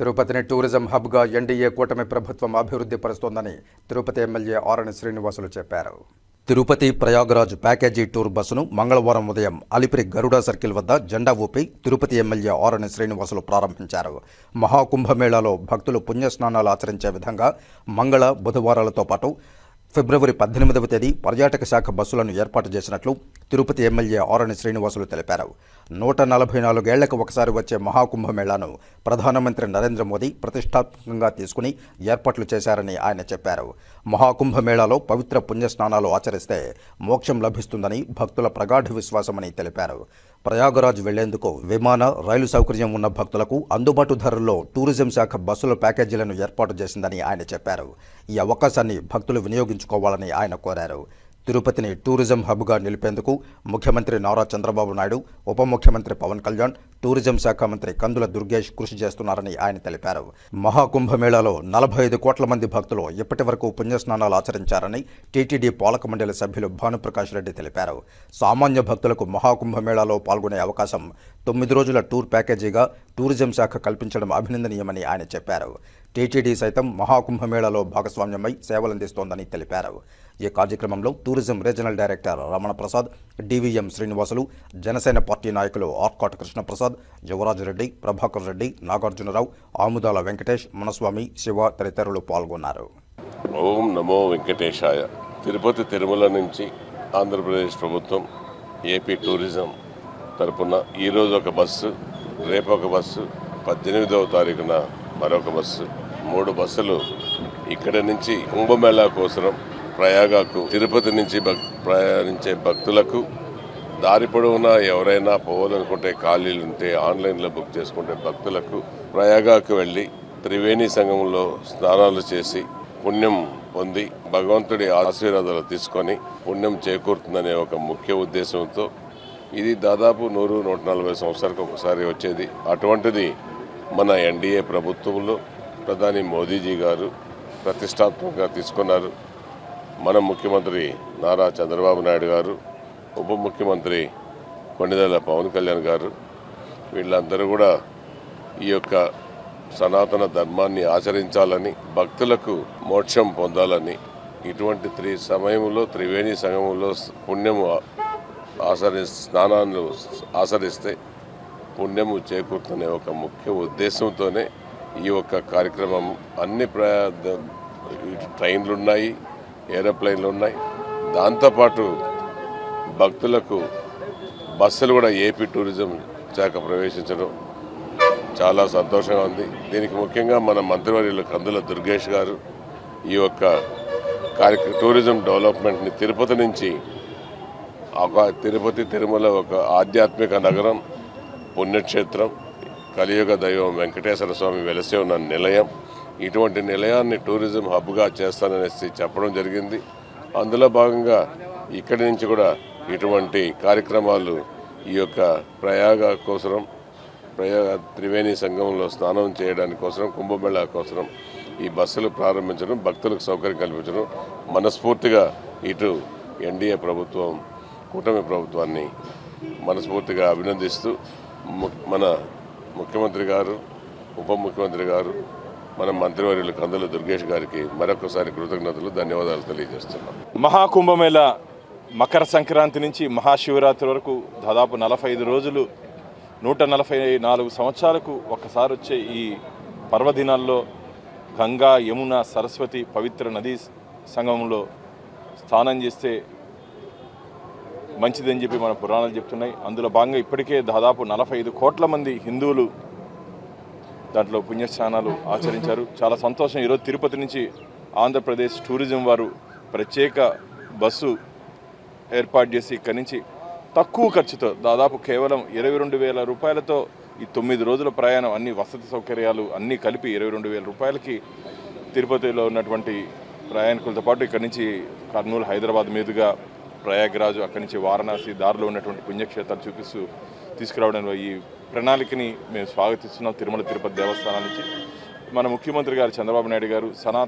తిరుపతిని టూరిజం హబ్గా ఎన్డీఏ కూటమి ప్రభుత్వం అభివృద్ధి పరుస్తోందని తిరుపతి ఎమ్మెల్యే ఆరణి శ్రీనివాసులు చెప్పారు. తిరుపతి ప్రయాగరాజ్ ప్యాకేజీ టూర్ బస్సును మంగళవారం ఉదయం అలిపిరి గరుడ సర్కిల్ వద్ద జెండా ఊపి తిరుపతి ఎమ్మెల్యే ఆరణి శ్రీనివాసులు ప్రారంభించారు. మహాకుంభమేళాలో భక్తులు పుణ్యస్నానాలు ఆచరించే విధంగా మంగళ బుధవారాలతో పాటు ఫిబ్రవరి పద్దెనిమిదవ తేదీ పర్యాటక శాఖ బస్సులను ఏర్పాటు చేసినట్లు తిరుపతి ఎమ్మెల్యే ఆరణి శ్రీనివాసులు తెలిపారు. నూట నలభై నాలుగేళ్ళకు ఒకసారి వచ్చే మహాకుంభమేళాను ప్రధానమంత్రి నరేంద్ర మోదీ ప్రతిష్టాత్మకంగా తీసుకుని ఏర్పాట్లు చేశారని ఆయన చెప్పారు. మహాకుంభమేళాలో పవిత్ర పుణ్యస్నానాలు ఆచరిస్తే మోక్షం లభిస్తుందని భక్తుల ప్రగాఢ విశ్వాసమని తెలిపారు. ప్రయాగరాజ్ వెళ్ళేందుకు విమాన రైలు సౌకర్యం ఉన్న భక్తులకు అందుబాటు ధరల్లో టూరిజం శాఖ బస్సుల ప్యాకేజీలను ఏర్పాటు చేసిందని ఆయన చెప్పారు. ఈ అవకాశాన్ని భక్తులు వినియోగించుకోవాలని ఆయన కోరారు. తిరుపతిని టూరిజం హబ్గా నిలిపేందుకు ముఖ్యమంత్రి నారా చంద్రబాబు నాయుడు ఉప ముఖ్యమంత్రి పవన్ కళ్యాణ్ టూరిజం శాఖ మంత్రి కందుల దుర్గేష్ కృషి చేస్తున్నారని ఆయన తెలిపారు. మహాకుంభమేళాలో నలభై ఐదు కోట్ల మంది భక్తులు ఇప్పటి వరకు పుణ్యస్నానాలు ఆచరించారని టీటీడీ పాలక మండలి సభ్యులు భానుప్రకాష్ రెడ్డి తెలిపారు. సామాన్య భక్తులకు మహాకుంభమేళాలో పాల్గొనే అవకాశం తొమ్మిది రోజుల టూర్ ప్యాకేజీగా టూరిజం శాఖ కల్పించడం అభినందనీయమని ఆయన చెప్పారు. టీటీడీ సైతం మహాకుంభమేళాలో భాగస్వామ్యమై సేవలందిస్తోందని తెలిపారు. ఈ కార్యక్రమంలో tourism regional director Ramana Prasad DVM Srinivasulu Janasena party నాయకులు ఆర్కాట్ కృష్ణప్రసాద్ యువరాజ్ రెడ్డి ప్రభాకర్ రెడ్డి నాగార్జునరావు ఆముదాల వెంకటేష్ మనస్వామి శివ తదితరులు పాల్గొన్నారు. ఓం నమో వెంకటేశాయ. తిరుపతి తిరుమల నుంచి ఆంధ్రప్రదేశ్ ప్రభుత్వం ఏపీ టూరిజం తరపున ఈరోజు ఒక బస్సు రేపు ఒక బస్సు పద్దెనిమిదవ తారీఖున మరొక బస్సు మూడు బస్సులు ఇక్కడ నుంచి కుంభమేళా కోసం ప్రయాగకు తిరుపతి నుంచి భక్ ప్రయాణించే భక్తులకు దారి పొడవునా ఎవరైనా పోవాలనుకుంటే ఖాళీలు ఉంటే ఆన్లైన్లో బుక్ చేసుకుంటే భక్తులకు ప్రయాగకు వెళ్ళి త్రివేణి సంఘంలో స్నానాలు చేసి పుణ్యం పొంది భగవంతుడి ఆశీర్వాదాలు తీసుకొని పుణ్యం చేకూరుతుందనే ఒక ముఖ్య ఉద్దేశంతో ఇది దాదాపు నూరు నూట నలభై సంవత్సరాలకు ఒకసారి వచ్చేది. అటువంటిది మన ఎన్డీఏ ప్రభుత్వంలో ప్రధాని మోదీజీ గారు ప్రతిష్టాత్మకంగా తీసుకున్నారు. మన ముఖ్యమంత్రి నారా చంద్రబాబు నాయుడు గారు ఉప ముఖ్యమంత్రి కొండదల పవన్ కళ్యాణ్ గారు వీళ్ళందరూ కూడా ఈ యొక్క సనాతన ధర్మాన్ని ఆచరించాలని భక్తులకు మోక్షం పొందాలని ఇటువంటి త్రి సమయంలో త్రివేణి సంగమంలో పుణ్యము ఆచరి స్నానాలు ఆచరిస్తే పుణ్యము చేకూరుతునే ఒక ముఖ్య ఉద్దేశంతోనే ఈ యొక్క కార్యక్రమం అన్ని ప్రయా ట్రైన్లు ఉన్నాయి ఏరోప్లేన్లు ఉన్నాయి. దాంతోపాటు భక్తులకు బస్సులు కూడా ఏపీ టూరిజం శాఖ ప్రవేశించడం చాలా సంతోషంగా ఉంది. దీనికి ముఖ్యంగా మన మంత్రివర్యులు కందుల దుర్గేష్ గారు ఈ యొక్క కార్యక్ర టూరిజం డెవలప్మెంట్ని తిరుపతి నుంచి ఒక తిరుపతి తిరుమల ఒక ఆధ్యాత్మిక నగరం పుణ్యక్షేత్రం కలియుగ దైవం వెంకటేశ్వర స్వామి వెలసే ఉన్న నిలయం ఇటువంటి నిలయాన్ని టూరిజం హబ్గా చేస్తాననేసి చెప్పడం జరిగింది. అందులో భాగంగా ఇక్కడి నుంచి కూడా ఇటువంటి కార్యక్రమాలు ఈ యొక్క ప్రయాగ కోసరం ప్రయాగ త్రివేణి సంఘంలో స్నానం చేయడానికి కోసం కుంభమేళా కోసం ఈ బస్సులు ప్రారంభించడం భక్తులకు సౌకర్యం కల్పించడం మనస్ఫూర్తిగా ఇటు ఎన్డీఏ ప్రభుత్వం కూటమి ప్రభుత్వాన్ని మనస్ఫూర్తిగా అభినందిస్తూ ము- మన ముఖ్యమంత్రి గారు ఉప ముఖ్యమంత్రి గారు మన మంత్రివర్యులు కందుల దుర్గేష్ గారికి మరొకసారి కృతజ్ఞతలు ధన్యవాదాలు తెలియజేస్తున్నాం. మహాకుంభమేళ మకర సంక్రాంతి నుంచి మహాశివరాత్రి వరకు దాదాపు నలభై ఐదు రోజులు నూట నలభై నాలుగు సంవత్సరాలకు ఒక్కసారి వచ్చే ఈ పర్వదినాల్లో గంగా యమున సరస్వతి పవిత్ర నదీ సంగమంలో స్నానం చేస్తే మంచిదని చెప్పి మన పురాణాలు చెప్తున్నాయి. అందులో భాగంగా ఇప్పటికే దాదాపు నలభై ఐదు కోట్ల మంది హిందువులు దాంట్లో పుణ్యస్నానాలు ఆచరించారు. చాలా సంతోషం. ఈరోజు తిరుపతి నుంచి ఆంధ్రప్రదేశ్ టూరిజం వారు ప్రత్యేక బస్సు ఏర్పాటు చేసి ఇక్కడి నుంచి తక్కువ ఖర్చుతో దాదాపు కేవలం ఇరవై రెండు వేల రూపాయలతో ఈ తొమ్మిది రోజుల ప్రయాణం అన్ని వసతి సౌకర్యాలు అన్నీ కలిపి ఇరవై రెండు వేల రూపాయలకి తిరుపతిలో ఉన్నటువంటి ప్రయాణికులతో పాటు ఇక్కడి నుంచి కర్నూలు హైదరాబాద్ మీదుగా ప్రయాగరాజు అక్కడి నుంచి వారణాసి దారిలో ఉన్నటువంటి పుణ్యక్షేత్రాలు చూపిస్తూ తీసుకురావడంలో ఈ ప్రణాళికని మేము స్వాగతిస్తున్నాం. తిరుమల తిరుపతి దేవస్థానం నుంచి. మన ముఖ్యమంత్రి గారు చంద్రబాబు నాయుడు గారు సనాతన